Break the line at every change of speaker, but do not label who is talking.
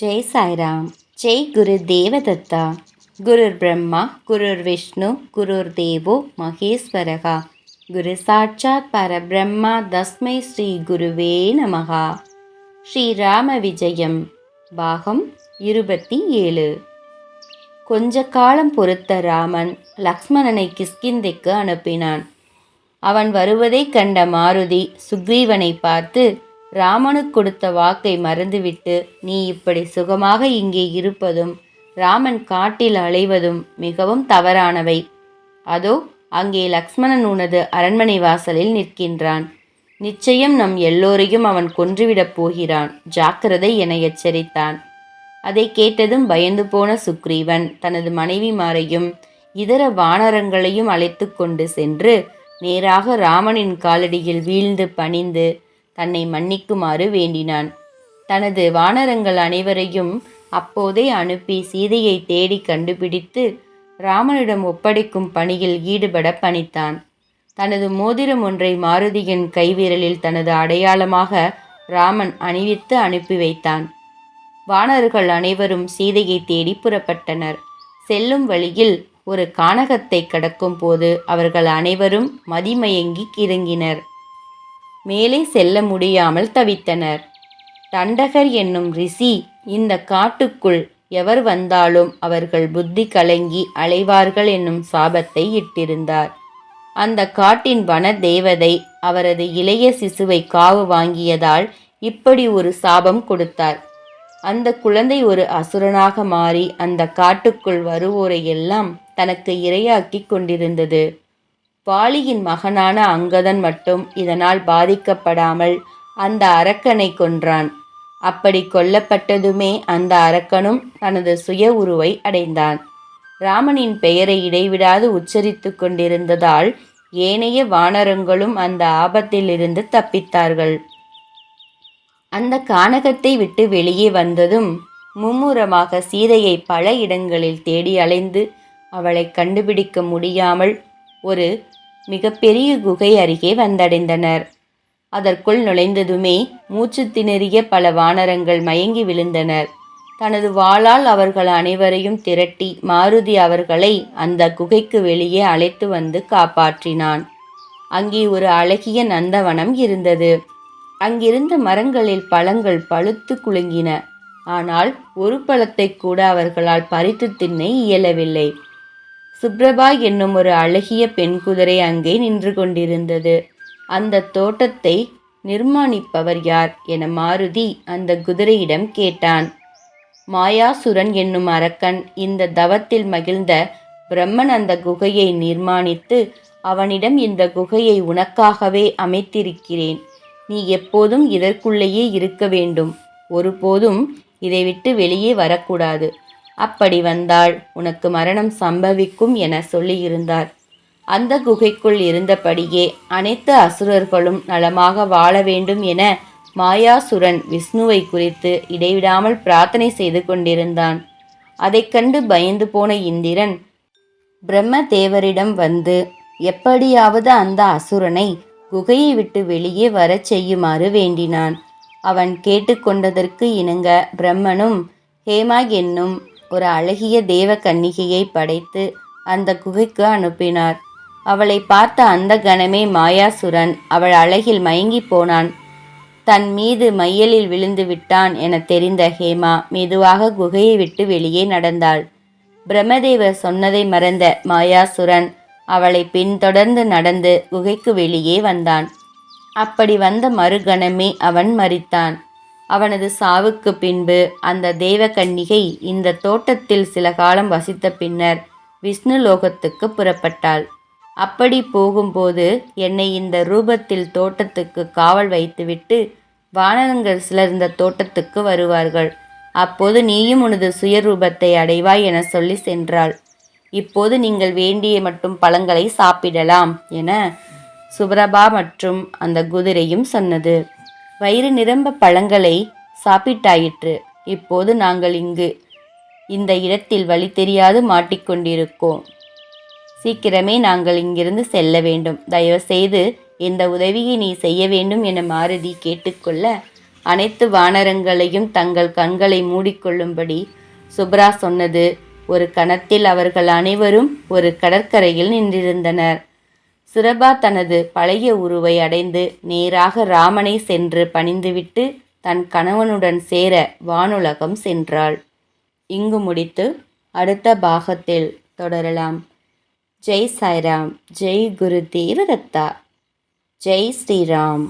ஜெய் சாய்ராம் ஜெய் குரு தேவதத்தா குருர் பிரம்மா குருர் விஷ்ணு குருர் தேவோ மகேஸ்வரகா குரு சாட்சாத் பரபிரம்மா தஸ்மை ஸ்ரீ குருவே நமகா. ஸ்ரீராம விஜயம் பாகம் இருபத்தி ஏழு. கொஞ்ச காலம் பொறுத்த ராமன் லக்ஷ்மணனை கிஸ்கிந்தைக்கு அனுப்பினான். அவன் வருவதைக் கண்ட மாருதி சுக்ரீவனை பார்த்து ராமனுக்கு கொடுத்த வாக்கை மறந்துவிட்டு நீ இப்படி சுகமாக இங்கே இருப்பதும் ராமன் காட்டில் அலைவதும் மிகவும் தவறானவை. அதோ அங்கே லக்ஷ்மணன் உனது அரண்மனை வாசலில் நிற்கின்றான். நிச்சயம் நம் எல்லோரையும் அவன் கொன்றுவிடப் போகிறான். ஜாக்கிரதை என எச்சரித்தான். அதை கேட்டதும் பயந்து போன சுக்ரீவன் தனது மனைவிமாரையும் இதர வானரங்களையும் அழைத்து கொண்டு சென்று நேராக ராமனின் காலடியில் வீழ்ந்து பணிந்து தன்னை மன்னிக்குமாறு வேண்டினான். தனது வானரங்கள் அனைவரையும் அப்போதே அனுப்பி சீதையை தேடி கண்டுபிடித்து ராமனிடம் ஒப்படைக்கும் பணியில் ஈடுபட பணித்தான். தனது மோதிரம் ஒன்றை மாருதியின் கைவிரலில் தனது அடையாளமாக ராமன் அணிவித்து அனுப்பி வைத்தான். வானர்கள் அனைவரும் சீதையை தேடி புறப்பட்டனர். செல்லும் வழியில் ஒரு கானகத்தை கடக்கும் போது அவர்கள் அனைவரும் மதிமயங்கி கிறங்கினர். மேலே செல்ல முடியாமல் தவித்தனர். தண்டகர் என்னும் ரிஷி இந்த காட்டுக்குள் எவர் வந்தாலும் அவர்கள் புத்தி கலங்கி அலைவார்கள் என்னும் சாபத்தை இட்டிருந்தார். அந்த காட்டின் வன தேவதை அவரது இளைய சிசுவை காவு வாங்கியதால் இப்படி ஒரு சாபம் கொடுத்தார். அந்த குழந்தை ஒரு அசுரனாக மாறி அந்த காட்டுக்குள் வருவோரை எல்லாம் தனக்கு இரையாக்கி கொண்டிருந்தது. வாலியின் மகனான அங்கதன் மட்டும் இதனால் பாதிக்கப்படாமல் அந்த அரக்கனை கொன்றான். அப்படி கொல்லப்பட்டதுமே அந்த அரக்கனும் தனது சுய உருவை அடைந்தான். ராமனின் பெயரை இடைவிடாது உச்சரித்து கொண்டிருந்ததால் ஏனைய வானரங்களும் அந்த ஆபத்திலிருந்து தப்பித்தார்கள். அந்த கானகத்தை விட்டு வெளியே வந்ததும் மும்முரமாக சீதையை பல இடங்களில் தேடி அலைந்து அவளை கண்டுபிடிக்க முடியாமல் ஒரு மிகப்பெரிய குகை அருகே வந்தடைந்தனர். அதற்குள் நுழைந்ததுமே மூச்சு திணறிய பல வானரங்கள் மயங்கி விழுந்தனர். தனது வாளால் அவர்கள் அனைவரையும் திரட்டி மாருதி அவர்களை அந்த குகைக்கு வெளியே அழைத்து வந்து காப்பாற்றினான். அங்கே ஒரு அழகிய நந்தவனம் இருந்தது. அங்கிருந்த மரங்களில் பழங்கள் பழுத்து குலுங்கின. ஆனால் ஒரு பழத்தை கூட அவர்களால் பறித்து தின்ன இயலவில்லை. சுப்ரபா என்னும் ஒரு அழகிய பெண் குதிரை அங்கே நின்று கொண்டிருந்தது. அந்த தோட்டத்தை நிர்மாணிப்பவர் யார் என மாருதி அந்த குதிரையிடம் கேட்டான். மாயாசுரன் என்னும் அரக்கன் இந்த தவத்தில் மகிழ்ந்த பிரம்மன் அந்த குகையை நிர்மாணித்து அவனிடம் இந்த குகையை உனக்காகவே அமைத்திருக்கிறேன். நீ எப்போதும் இதற்குள்ளேயே இருக்க வேண்டும். ஒருபோதும் இதை விட்டு வெளியே வரக்கூடாது. அப்படி வந்தால் உனக்கு மரணம் சம்பவிக்கும் என சொல்லியிருந்தார். அந்த குகைக்குள் இருந்தபடியே அனைத்து அசுரர்களும் நலமாக வாழ வேண்டும் என மாயாசுரன் விஷ்ணுவை குறித்து இடைவிடாமல் பிரார்த்தனை செய்து கொண்டிருந்தான். அதைக் கண்டு பயந்து போன இந்திரன் பிரம்ம தேவரிடம் வந்து எப்படியாவது அந்த அசுரனை குகையை விட்டு வெளியே வரச் செய்யுமாறு வேண்டினான். அவன் கேட்டுக்கொண்டதற்கு இணங்க பிரம்மனும் ஹேமா என்னும் ஒரு அழகிய தேவ கன்னிகையை படைத்து அந்த குகைக்கு அனுப்பினார். அவளை பார்த்த அந்த கணமே மாயாசுரன் அவள் அழகில் மயங்கி போனான். தன் மீது மையலில் விழுந்து விட்டான் என தெரிந்த ஹேமா மெதுவாக குகையை விட்டு வெளியே நடந்தாள். பிரம்மதேவர் சொன்னதை மறந்த மாயாசுரன் அவளை பின்தொடர்ந்து நடந்து குகைக்கு வெளியே வந்தான். அப்படி வந்த மறுகணமே அவன் மறித்தான். அவனது சாவுக்கு பின்பு அந்த தேவகன்னிகை இந்த தோட்டத்தில் சில காலம் வசித்த பின்னர் விஷ்ணு லோகத்துக்கு புறப்பட்டாள். அப்படி போகும்போது என்னை இந்த ரூபத்தில் தோட்டத்துக்கு காவல் வைத்துவிட்டு வானரங்கள் சிலர் இந்த தோட்டத்துக்கு வருவார்கள். அப்போது நீயும் உனது சுயரூபத்தை அடைவாய் என சொல்லி சென்றாள். இப்போது நீங்கள் வேண்டிய மட்டும் பழங்களை சாப்பிடலாம் என சுப்ரபா மற்றும் அந்த குதிரையும் சொன்னது. வயிறு நிரம்ப பழங்களை சாப்பிட்டாயிற்று. இப்போது நாங்கள் இங்கு இந்த இடத்தில் வழி தெரியாது மாட்டிக்கொண்டிருக்கோம். சீக்கிரமே நாங்கள் இங்கிருந்து செல்ல வேண்டும். தயவு செய்து இந்த உதவியை நீ செய்ய வேண்டும் என மாருதி கேட்டுக்கொள்ள அனைத்து வானரங்களையும் தங்கள் கண்களை மூடிக்கொள்ளும்படி சுப்ரா சொன்னது. ஒரு கணத்தில் அவர்கள் அனைவரும் ஒரு கடற்கரையில் நின்றிருந்தனர். சுரபா தனது பழைய உருவை அடைந்து நேராக ராமனை சென்று பணிந்துவிட்டு தன் கணவனுடன் சேர வானுலகம் சென்றாள். இங்கு முடித்து அடுத்த பாகத்தில் தொடரலாம். ஜெய் சாய்ராம். ஜெய் குரு தேவதத்தா ஜெய் ஸ்ரீராம்.